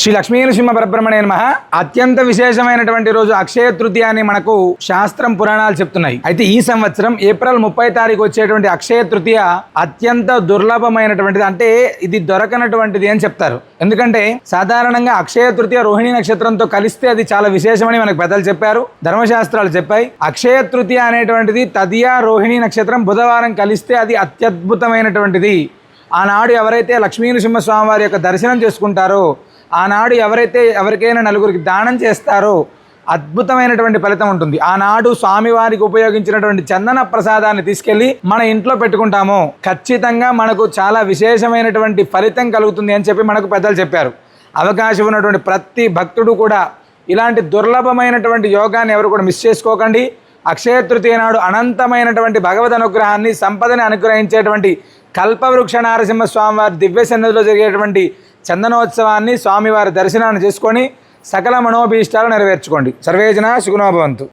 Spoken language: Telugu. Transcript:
శ్రీ లక్ష్మీనరసింహ పరబ్రహ్మణే నమ. అత్యంత విశేషమైనటువంటి రోజు అక్షయ తృతీయ అని మనకు శాస్త్రం పురాణాలు చెప్తున్నాయి. అయితే ఈ సంవత్సరం ఏప్రిల్ ముప్పై తారీఖు వచ్చేటువంటి అక్షయ తృతీయ అత్యంత దుర్లభమైనటువంటిది. అంటే ఇది దొరకనటువంటిది అని చెప్తారు. ఎందుకంటే సాధారణంగా అక్షయ తృతీయ రోహిణి నక్షత్రంతో కలిస్తే అది చాలా విశేషమని మనకు పెద్దలు చెప్పారు. ధర్మశాస్త్రాలు చెప్పాయి. అక్షయ తృతీయ అనేటువంటిది తదియా రోహిణి నక్షత్రం బుధవారం కలిస్తే అది అత్యద్భుతమైనటువంటిది. ఆనాడు ఎవరైతే లక్ష్మీనరసింహస్వామి వారి యొక్క దర్శనం చేసుకుంటారో ఆనాడు ఎవరైతే ఎవరికైనా నలుగురికి దానం చేస్తారో అద్భుతమైనటువంటి ఫలితం ఉంటుంది. ఆనాడు స్వామివారికి ఉపయోగించినటువంటి చందన ప్రసాదాన్ని తీసుకెళ్ళి మన ఇంట్లో పెట్టుకుంటామో. ఖచ్చితంగా మనకు చాలా విశేషమైనటువంటి ఫలితం కలుగుతుంది అని చెప్పి మనకు పెద్దలు చెప్పారు. అవకాశం ఉన్నటువంటి ప్రతి భక్తుడు కూడా ఇలాంటి దుర్లభమైనటువంటి యోగాన్ని ఎవరు కూడా మిస్ చేసుకోకండి. అక్షయ తృతీయ నాడు అనంతమైనటువంటి భగవద్ అనుగ్రహాన్ని సంపదని అనుగ్రహించేటువంటి కల్పవృక్ష నారసింహ స్వామివారి దివ్య సన్నిధిలో జరిగేటువంటి చందనోత్సవాన్ని స్వామివారి దర్శనాన్ని చేసుకొని సకల మనోభీష్టాలు నెరవేర్చుకోండి. సర్వేజన సుగుణోభవంతు